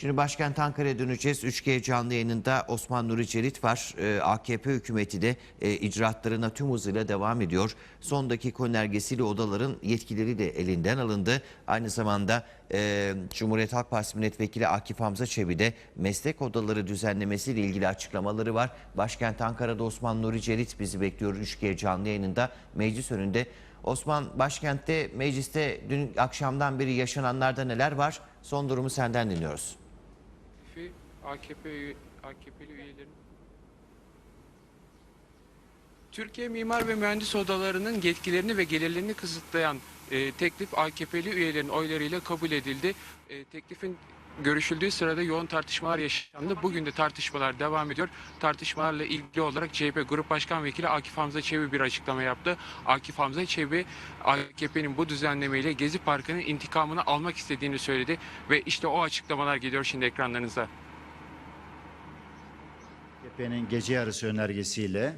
Şimdi başkent Ankara'ya döneceğiz. 3G canlı yayınında Osman Nuri Çelit var. Ee, AKP hükümeti de e, icraatlarına tüm hızıyla devam ediyor. Son dakika önergesiyle odaların yetkileri de elinden alındı. Aynı zamanda e, Cumhuriyet Halk Partisi Milletvekili Akif Hamza Çebi de meslek odaları düzenlemesiyle ilgili açıklamaları var. Başkent Ankara'da Osman Nuri Çelit bizi bekliyor 3G canlı yayınında meclis önünde. Osman başkentte mecliste dün akşamdan beri yaşananlarda neler var? Son durumu senden dinliyoruz. AKP AKP'li üyelerin Türkiye Mimar ve Mühendis Odaları'nın yetkilerini ve gelirlerini kısıtlayan e, teklif AKP'li üyelerin oylarıyla kabul edildi. E, teklifin görüşüldüğü sırada yoğun tartışmalar yaşandı. Bugün de tartışmalar devam ediyor. Tartışmalarla ilgili olarak CHP Grup Başkan Vekili Akif Hamza Çebi bir açıklama yaptı. Akif Hamza Çebi AKP'nin bu düzenlemeyle Gezi Parkı'nın intikamını almak istediğini söyledi ve işte o açıklamalar geliyor şimdi ekranlarınıza. AKP'nin gece yarısı önergesiyle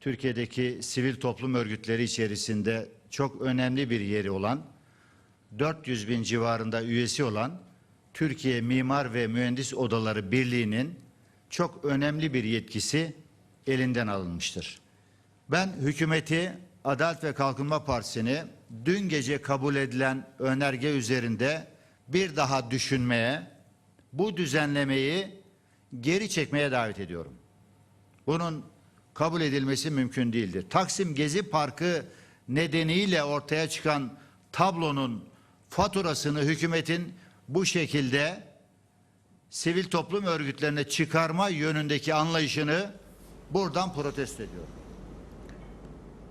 Türkiye'deki sivil toplum örgütleri içerisinde çok önemli bir yeri olan 400 bin civarında üyesi olan Türkiye Mimar ve Mühendis Odaları Birliği'nin çok önemli bir yetkisi elinden alınmıştır. Ben hükümeti Adalet ve Kalkınma Partisi'ni dün gece kabul edilen önerge üzerinde bir daha düşünmeye, bu düzenlemeyi geri çekmeye davet ediyorum. Bunun kabul edilmesi mümkün değildir. Taksim Gezi Parkı nedeniyle ortaya çıkan tablonun faturasını hükümetin bu şekilde sivil toplum örgütlerine çıkarma yönündeki anlayışını buradan protesto ediyorum.